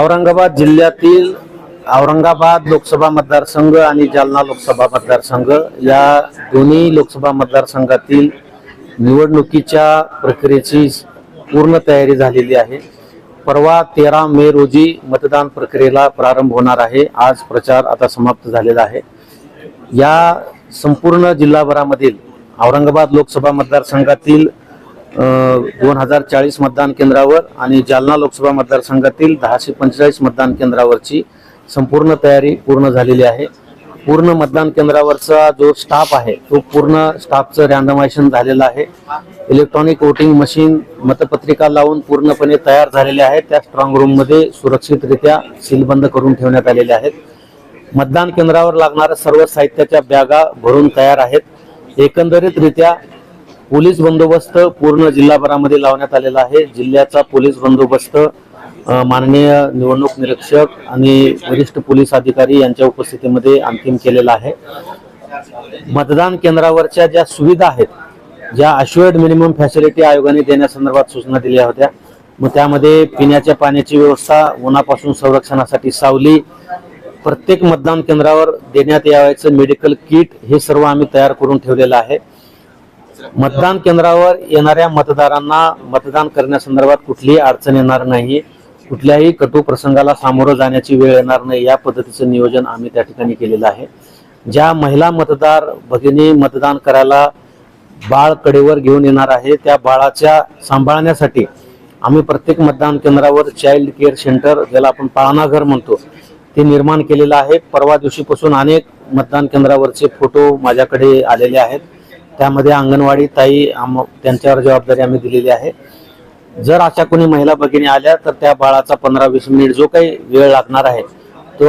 औरंगाबाद जिल्ह्यातील औरंगाबाद लोकसभा मतदारसंघ आणि जालना लोकसभा मतदारसंघ या दोन्ही लोकसभा मतदारसंघातील निवडणुकीच्या प्रक्रियेची पूर्ण तयारी झालेली आहे. परवा तेरा मे रोजी मतदान प्रक्रियेला प्रारंभ होणार आहे. आज प्रचार आता समाप्त झालेला आहे. या संपूर्ण जिल्हाभरामधील औरंगाबाद लोकसभा मतदारसंघातील दोन हजार चाळीस मतदान केंद्रावर आणि जालना लोकसभा मतदारसंघातील दहाशे पंचेचाळीस मतदान केंद्रावरची संपूर्ण तयारी पूर्ण झालेली आहे. पूर्ण मतदान केंद्रावरचा जो स्टाफ आहे तो पूर्ण स्टाफचं रॅन्डमायझेशन झालेलं आहे. इलेक्ट्रॉनिक वोटिंग मशीन मतपत्रिका लावून पूर्णपणे तयार झालेल्या आहेत. त्या स्ट्रॉंग रूममध्ये सुरक्षितरित्या सीलबंद करून ठेवण्यात आलेल्या आहेत. मतदान केंद्रावर लागणाऱ्या सर्व साहित्याच्या बॅगा भरून तयार आहेत. एकंदरीतरित्या पोलीस बंदोबस्त पूर्ण जिल्हाभरामध्ये लावण्यात आलेला आहे. जिल्ह्याचा पोलीस बंदोबस्त माननीय निवडणूक निरीक्षक आणि वरिष्ठ पोलीस अधिकारी यांच्या उपस्थितीमध्ये अंतिम केलेला आहे. मतदान केंद्रावरच्या ज्या सुविधा आहेत ज्या अश्युअर्ड मिनिमम फॅसिलिटी आयोगाने देण्यासंदर्भात सूचना दिल्या होत्या मग त्यामध्ये पिण्याच्या पाण्याची व्यवस्था उन्हापासून संरक्षणासाठी सावली प्रत्येक मतदान केंद्रावर देण्यात यावायचं मेडिकल किट हे सर्व आम्ही तयार करून ठेवलेलं आहे. मतदान केंद्रावर येणाऱ्या मतदारांना मतदान करण्यासंदर्भात कुठलीही अडचण येणार नाही. कुठल्याही कटू प्रसंगाला सामोरं जाण्याची वेळ येणार नाही. या पद्धतीचं नियोजन आम्ही त्या ठिकाणी केलेलं आहे. ज्या महिला मतदार भगिनी मतदान करायला बाळ कडेवर घेऊन येणार आहे त्या बाळाच्या सांभाळण्यासाठी आम्ही प्रत्येक मतदान केंद्रावर चाइल्ड केअर सेंटर ज्याला आपण पाळणाघर म्हणतो ते निर्माण केलेलं आहे. परवा दिवशीपासून अनेक मतदान केंद्रावरचे फोटो माझ्याकडे आलेले आहेत. त्यामध्ये अंगणवाडी ताई आम त्यांच्यावर जबाबदारी आम्ही दिलेली आहे. जर अशा कोणी महिला भगिनी आल्या तर त्या बाळाचा पंधरा वीस मिनिट जो काही वेळ लागणार आहे तो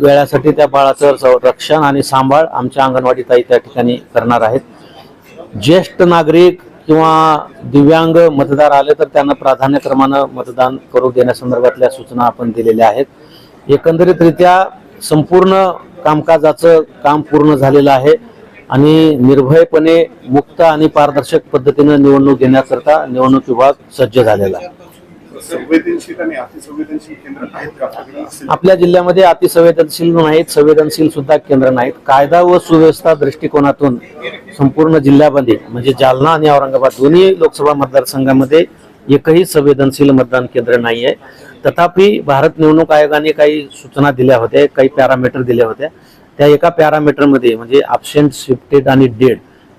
वेळासाठी त्या बाळाचं संरक्षण आणि सांभाळ आमच्या अंगणवाडी ताई त्या ठिकाणी करणार आहेत. ज्येष्ठ नागरिक किंवा दिव्यांग मतदार आले तर त्यांना प्राधान्यक्रमानं मतदान करू देण्यासंदर्भातल्या सूचना आपण दिलेल्या आहेत. एकंदरीतरित्या संपूर्ण कामकाजाचं काम पूर्ण झालेलं आहे. आणि निर्भयपणे मुक्त आणि पारदर्शक पद्धतीनं निवडणूक घेण्याकरता निवडणूक विभाग सज्ज झालेला आहे. आपल्या जिल्ह्यामध्ये अतिसंवेदनशील नाहीत संवेदनशील सुद्धा केंद्र नाहीत. कायदा व सुव्यवस्था दृष्टिकोनातून संपूर्ण जिल्ह्यामध्ये म्हणजे जालना आणि औरंगाबाद दोन्ही लोकसभा मतदारसंघामध्ये एकही संवेदनशील मतदान केंद्र नाही आहे तथापि भारत निवडणूक आयोगाने काही सूचना दिल्या होत्या काही पॅरामीटर दिल्या होत्या. त्या एका पॅरामीटरमध्ये म्हणजे absent शिफ्टेड आणि डेड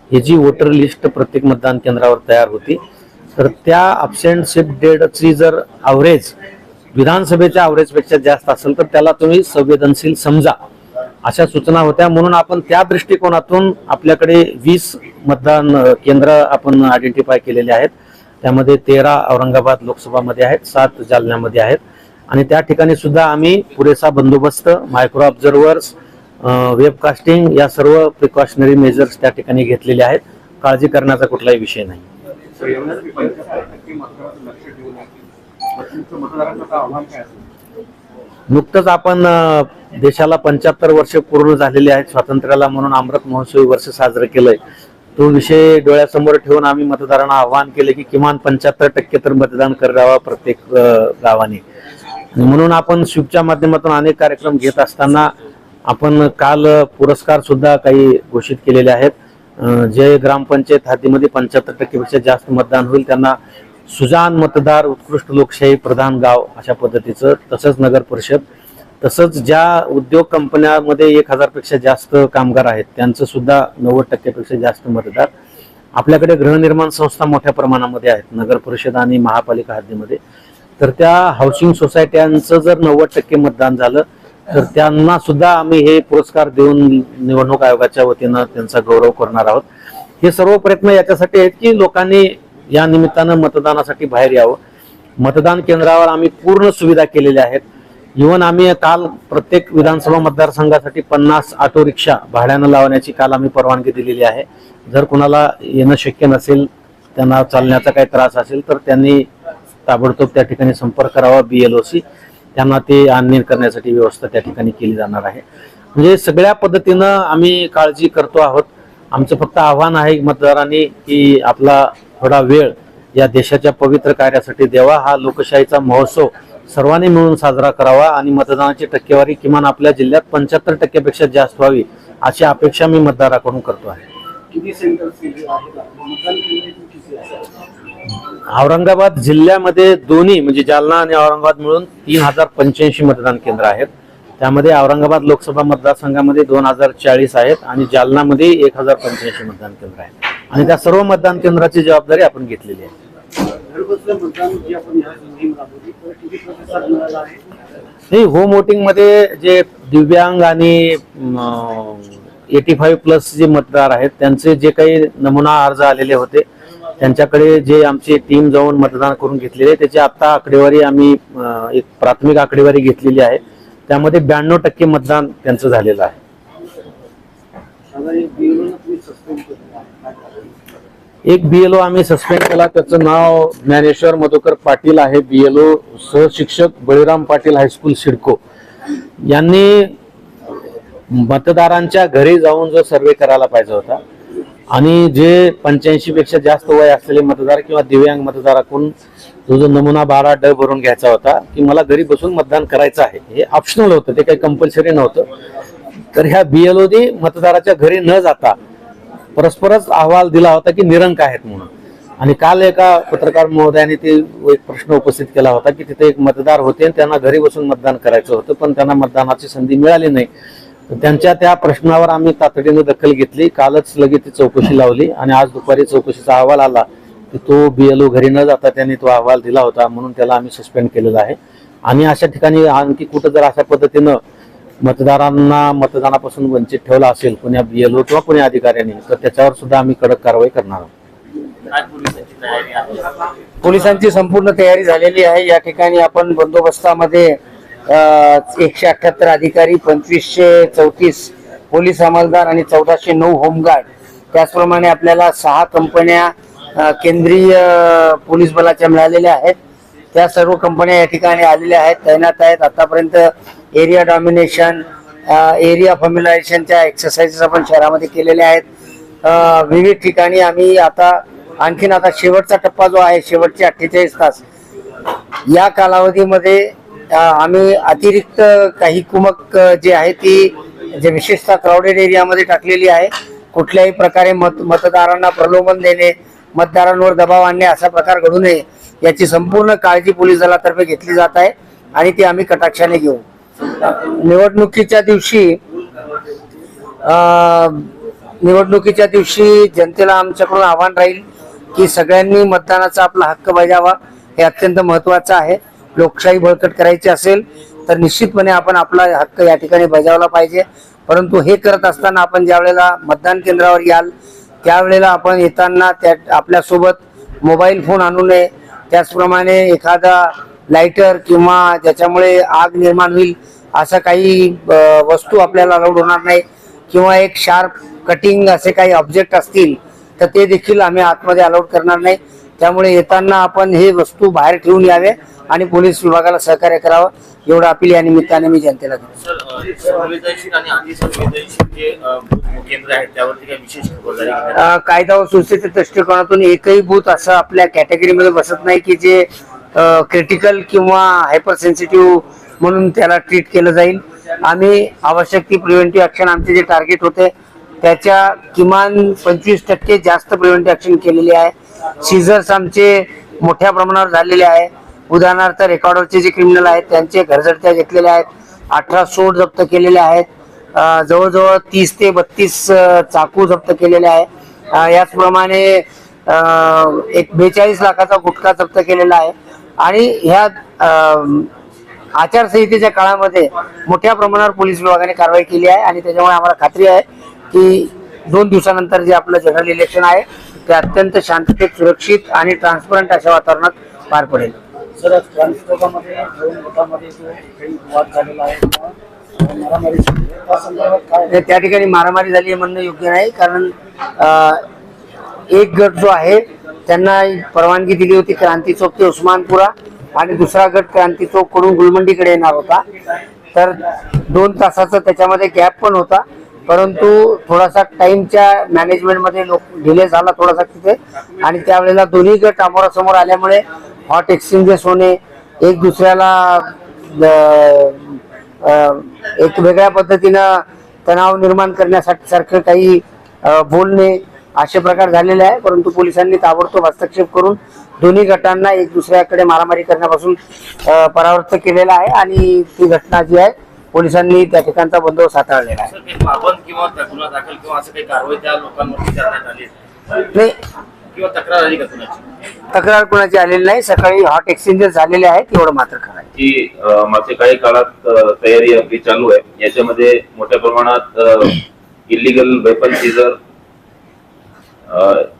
ही जी वोटर लिस्ट प्रत्येक मतदान केंद्रावर तयार होती तर त्या अबसेंट शिफ्ट डेडची जर अवरेज विधानसभेच्या अवरेजपेक्षा जास्त असेल तर त्याला तुम्ही संवेदनशील समजा अशा सूचना होत्या. म्हणून आपण त्या दृष्टिकोनातून आपल्याकडे वीस मतदान केंद्र आपण आयडेंटिफाय केलेले आहेत. त्यामध्ये तेरा औरंगाबाद लोकसभामध्ये आहेत सात जालन्यामध्ये आहेत. आणि त्या ठिकाणी सुद्धा आम्ही पुरेसा बंदोबस्त मायक्रो ऑब्झर्वर्स वेबकास्टिंग या सर्व प्रिकॉशनरी मेजर्स त्या ठिकाणी घेतलेले आहेत. काळजी करण्याचा कुठलाही विषय नाही. नुकतंच आपण देशाला पंच्याहत्तर वर्ष पूर्ण झालेली आहेत. स्वातंत्र्याला म्हणून अमृत महोत्सवी वर्ष साजरं केलंय. तो विषय डोळ्यासमोर ठेवून आम्ही मतदारांना आवाहन केले की किमान पंच्याहत्तर टक्के तर मतदान करावं प्रत्येक गावाने. म्हणून आपण स्वीपच्या माध्यमातून अनेक कार्यक्रम घेत असताना आपण काल पुरस्कार सुद्धा काही घोषित केलेले आहेत. जे ग्रामपंचायत हद्दीमध्ये पंच्याहत्तर टक्केपेक्षा जास्त मतदान होईल त्यांना सुजान मतदार उत्कृष्ट लोकशाही प्रधान गाव अशा पद्धतीचं तसंच नगर परिषद. तसंच ज्या उद्योग कंपन्यामध्ये एक हजारपेक्षा जास्त कामगार आहेत त्यांचं सुद्धा नव्वद टक्क्यापेक्षा जास्त मतदार. आपल्याकडे गृहनिर्माण संस्था मोठ्या प्रमाणामध्ये आहेत नगर परिषद आणि महापालिका हद्दीमध्ये तर त्या हाऊसिंग सोसायट्यांचं जर नव्वद टक्के मतदान झालं तर त्यांना सुद्धा आम्ही हे पुरस्कार देऊन निवडणूक आयोगाच्या वतीनं त्यांचा गौरव करणार आहोत. हे सर्व प्रयत्न याच्यासाठी आहेत की लोकांनी या निमित्तानं मतदानासाठी बाहेर यावं. मतदान केंद्रावर आम्ही पूर्ण सुविधा केलेल्या आहेत. इव्हन आम्ही काल प्रत्येक विधानसभा मतदारसंघासाठी पन्नास ऑटो रिक्षा भाड्यानं लावण्याची काल आम्ही परवानगी दिलेली आहे. जर कुणाला येणं शक्य नसेल त्यांना चालण्याचा काही त्रास असेल तर त्यांनी ताबडतोब त्या ठिकाणी संपर्क करावा बी एल ओ सी त्यांना ते आणणे करण्यासाठी व्यवस्था त्या ठिकाणी केली जाणार आहे. म्हणजे सगळ्या पद्धतीनं आम्ही काळजी करतो आहोत. आमचं फक्त आव्हान आहे मतदारांनी की आपला थोडा वेळ या देशाच्या पवित्र कार्यासाठी द्यावा. हा लोकशाहीचा महोत्सव सर्वांनी मिळून साजरा करावा आणि मतदानाची टक्केवारी किमान आपल्या जिल्ह्यात पंच्याहत्तर टक्क्यापेक्षा जास्त व्हावी अशी अपेक्षा मी मतदाराकडून करतो आहे? औरंगाबाद जिल्ह्यामध्ये दोन्ही म्हणजे जालना आणि औरंगाबाद मिळून तीन हजार पंच्याऐंशी मतदान केंद्र आहेत. त्यामध्ये औरंगाबाद लोकसभा मतदारसंघामध्ये दोन हजार चाळीस आहेत आणि जालनामध्ये एक हजार पंच्याऐंशी मतदान केंद्र आहेत. आणि त्या सर्व मतदान केंद्राची जबाबदारी आपण घेतलेली आहे. आहे नाही होम वोटिंगमध्ये जे दिव्यांग आणि एटी फाईव्ह प्लस जे मतदार आहेत त्यांचे जे काही नमुना अर्ज आलेले होते त्यांच्याकडे जे आमची टीम जाऊन मतदान करून घेतलेले त्याची आता आकडेवारी आम्ही एक प्राथमिक आकडेवारी घेतलेली आहे. त्यामध्ये ब्याण्णव टक्के मतदान त्यांचं झालेलं आहे. एक एक बीएलओ आम्ही सस्पेंड केला. त्याचं नाव ज्ञानेश्वर मधुकर पाटील आहे. बीएलओ सहशिक्षक बळीराम पाटील हायस्कूल सिडको. यांनी मतदारांच्या घरी जाऊन जो सर्वे करायला पाहिजे होता आणि जे पंच्याऐंशी पेक्षा जास्त वय असलेले मतदार किंवा दिव्यांग मतदाराकडून तो जो नमुना बारा ड भरून घ्यायचा होता की मला घरी बसून मतदान करायचं आहे हे ऑप्शनल होतं ते काही कंपल्सरी नव्हतं. तर ह्या बीएलओनी मतदाराच्या घरी न जाता परस्परच अहवाल दिला होता की निरंक आहेत म्हणून. आणि काल एका पत्रकार महोदयाने ते एक प्रश्न उपस्थित केला होता की तिथे एक मतदार होते आणि त्यांना घरी बसून मतदान करायचं होतं पण त्यांना मतदानाची संधी मिळाली नाही. त्यांच्या त्या प्रश्नावर आम्ही तातडीने दखल घेतली. कालच लगेच ती चौकशी लावली आणि आज दुपारी चौकशीचा अहवाल आला की तो बीएलओ घरी न जाता त्यांनी तो अहवाल दिला होता म्हणून त्याला आम्ही सस्पेंड केलेला आहे. आणि अशा ठिकाणी आणखी कुठं जर अशा पद्धतीनं मतदारांना मतदानापासून वंचित ठेवला असेल कुण्या बीएलओ किंवा कुण्या अधिकाऱ्यांनी तर त्याच्यावर सुद्धा आम्ही कडक कारवाई करणार आहोत. पोलिसांची संपूर्ण तयारी झालेली आहे. या ठिकाणी आपण बंदोबस्तामध्ये एकशे अठ्याहत्तर अधिकारी पंचवीसशे चौतीस पोलीस अंमलदार आणि चौदाशे नऊ होमगार्ड. त्याचप्रमाणे आपल्याला सहा कंपन्या केंद्रीय पोलीस बलाच्या मिळालेल्या आहेत. त्या सर्व कंपन्या या ठिकाणी आलेल्या आहेत. तैनात आहेत. आतापर्यंत एरिया डॉमिनेशन एरिया फॉम्युलायझेशनच्या एक्सरसाइजेस आपण शहरामध्ये केलेल्या आहेत. विविध ठिकाणी आम्ही आता आणखीन आता शेवटचा टप्पा जो आहे शेवटचे अठ्ठेचाळीस तास या कालावधीमध्ये आम्ही अतिरिक्त काही कुमक जी आहे ती जे विशेषतः क्राऊडेड एरियामध्ये टाकलेली आहे. कुठल्याही प्रकारे मत मतदारांना प्रलोभन देणे मतदारांवर दबाव आणणे असा प्रकार घडू नये याची संपूर्ण काळजी पोलीस दलातर्फे घेतली जात आहे आणि ती आम्ही कटाक्षाने घेऊ. निवडणुकीच्या दिवशी निवडणुकीच्या दिवशी जनतेला आमच्याकडून आव्हान राहील की सगळ्यांनी मतदानाचा आपला हक्क बजावा हे अत्यंत महत्वाचं आहे. लोकशाही बळकट करायची असेल तर निश्चितपणे आपण आपला हक्क या ठिकाणी बजावला पाहिजे. परंतु हे करत असताना आपण ज्या वेळेला मतदान केंद्रावर याल त्यावेळेला आपण येताना त्या आपल्यासोबत मोबाईल फोन आणू नये. त्याचप्रमाणे एखादा लायटर किंवा ज्याच्यामुळे आग निर्माण होईल असा काही वस्तू आपल्याला अलाउड होणार नाही. किंवा एक शार्प कटिंग असे काही ऑब्जेक्ट असतील तर ते देखील आम्ही आतमध्ये अलाउड करणार नाही. त्यामुळे येताना आपण हे वस्तू बाहेर ठेवून यावे आणि पोलीस विभागाला सहकार्य करावं. एवढं अपील या निमित्ताने मी जनतेला कायदा व सुव्यवस्थेच्या दृष्टिकोनातून एकही बूथ असं आपल्या कॅटेगरीमध्ये बसत नाही की जे क्रिटिकल किंवा हायपर सेन्सिटिव्ह म्हणून त्याला ट्रीट केलं जाईल. आम्ही आवश्यक ती प्रिव्हेंटिव्ह ऍक्शन आमचे जे टार्गेट होते त्याच्या किमान पंचवीस टक्के जास्त प्रिव्हेंटिव्ह ऍक्शन केलेली आहे. सीझर्स आमचे मोठ्या प्रमाणावर झालेले आहे उदाहरणार्थ रेकॉर्डरचे जे क्रिमिनल आहेत त्यांचे घरझडत्या घेतलेल्या आहेत. अठरा सोड जप्त केलेले आहेत. जवळजवळ तीस ते बत्तीस चाकू जप्त केलेले आहे याचप्रमाणे एक बेचाळीस लाखाचा गुटखा जप्त केलेला आहे. आणि ह्या आचारसंहितेच्या काळामध्ये मोठ्या प्रमाणावर पोलीस विभागाने कारवाई केली आहे आणि त्याच्यामुळे आम्हाला खात्री आहे की दोन दिवसानंतर जे आपलं जनरल इलेक्शन आहे ते अत्यंत शांततेत सुरक्षित आणि ट्रान्सपरंट अशा वातावरणात पार पडेल. सर आज विधानसभामध्ये दोन गटामध्ये जो काही वाद झालेला आहे किंवा मारामारी झाली आहे, त्या ठिकाणी मारामारी झाली म्हणणं योग्य नाही कारण एक गट जो आहे त्यांना परवानगी दिली होती क्रांती चौक ते उस्मानपुरा आणि दुसरा गट क्रांती चौककडून गुलमंडीकडे येणार होता. तर दोन तासाचा त्याच्यामध्ये गॅप पण होता. परंतु थोडासा टाइमच्या मॅनेजमेंटमध्ये लोक डिले झाला थोडासा तिथे. आणि त्यावेळेला दोन्ही गट आमोरासमोर आल्यामुळे हॉट एक्सचेंजेस होणे एक दुसऱ्याला एक वेगळ्या पद्धतीनं तणाव निर्माण करण्यासाठी सारखं काही बोलणे असे प्रकार झालेले आहे. परंतु पोलिसांनी ताबडतोब हस्तक्षेप करून दोन्ही गटांना एक दुसऱ्याकडे मारामारी करण्यापासून परावृत्त केलेलं आहे. आणि ती घटना जी आहे पोलिसांनी त्या ठिकाणचा बंदोबस्त हाताळलेला आहे. सर काही बाबत किंवा गुन्हा दाखल किंवा असं काही कारवाई त्या लोकांवरती करण्यात आली आहे? नाही. किंवा तक्रार आली का कुणाची? तक्रार कोणाची आलेली नाही. सकाळी हॉट एक्सचेंजेस झालेले आहेत. एवढं मात्र खरं आहे. जी अ, मागच्या काही काळात अ, तयारी आपली चालू आहे. याच्यामध्ये मोठ्या प्रमाणात illegal weapon seizure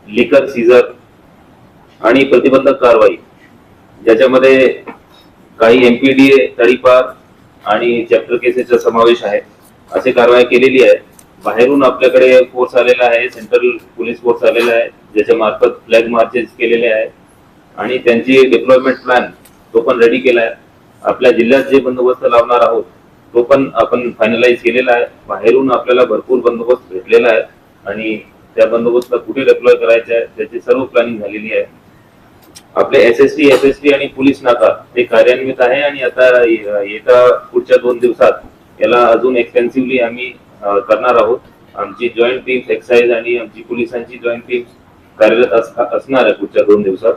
liquor seizure आणि प्रतिबंधक कारवाई. ज्याच्यामध्ये काही एमपीडीए तडीपार आणि चॅप्टर केसेसचा समावेश आहे. असे कारवाई केलेली आहे. बाहेरून आपल्याकडे फोर्स आलेला आहे. सेंट्रल पोलीस फोर्स आलेला आहे. ज्याच्या मार्फत फ्लॅग मार्चेस केलेले आहे. आणि त्यांची डिप्लॉयमेंट प्लॅन तो पण रेडी केला आहे आपल्या जिल्ह्यात जे बंदोबस्त लावणार आहोत तो पण आपण फायनलाइज केलेला आहे. बाहेरून आपल्याला भरपूर बंदोबस्त भेटलेला आहे. आणि त्या बंदोबस्त कुठे डिप्लॉय करायचा आहे त्याची सर्व प्लॅनिंग झालेली आहे. आपले S S T S S T आणि पोलीस नाका ते कार्यान्वित आहे आणि आता येत्या पुढच्या दोन दिवसात याला अजून एक्सटेन्सिव्हली आम्ही करणार आहोत. आमची जॉईंट टीम्स एक्साईज आणि आमची पोलिसांची जॉईंट टीम्स कार्यरत असणार आहे पुढच्या दोन दिवसात.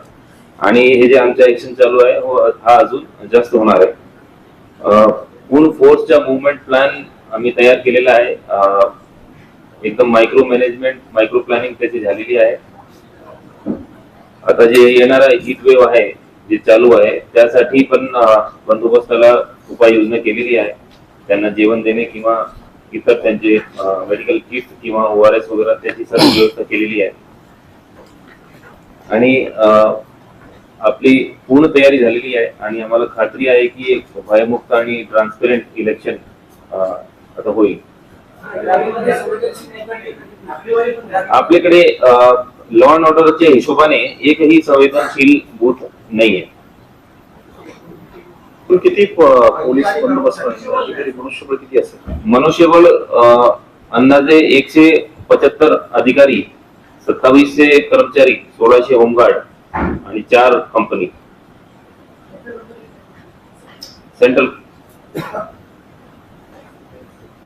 आणि हे जे आमचं ऍक्शन चालू आहे हो, हा अजून जास्त होणार आहे. पूर्ण फोर्सच्या मुवमेंट प्लॅन आम्ही तयार केलेला आहे. एकदम मायक्रो मॅनेजमेंट मायक्रो प्लॅनिंग त्याची झालेली आहे. आता जे येणारा हीट वेव्ह आहे जे चालू आहे त्यासाठी पण बंदोबस्ताला उपाययोजना केलेली आहे. त्यांना जेवण देणे किंवा इतर त्यांचे मेडिकल किट किंवा ओ आर एस वगैरे त्याची सर्व व्यवस्था केलेली आहे. आणि आपली पूर्ण तयारी झालेली आहे आणि आम्हाला खात्री आहे की एक भयमुक्त आणि ट्रान्सपेरंट इलेक्शन आता होईल. आपल्याकडे लॉ अँड ऑर्डरच्या हिशोबाने एकही संवेदनशील बूथ नाहीये. पण किती पोलीस बंदोबस्त मनुष्यबळ किती असेल? मनुष्यबळ अंदाजे एकशे पचहत्तर अधिकारी सत्तावीसशे कर्मचारी सोळाशे होमगार्ड आणि चार कंपनी सेंट्रल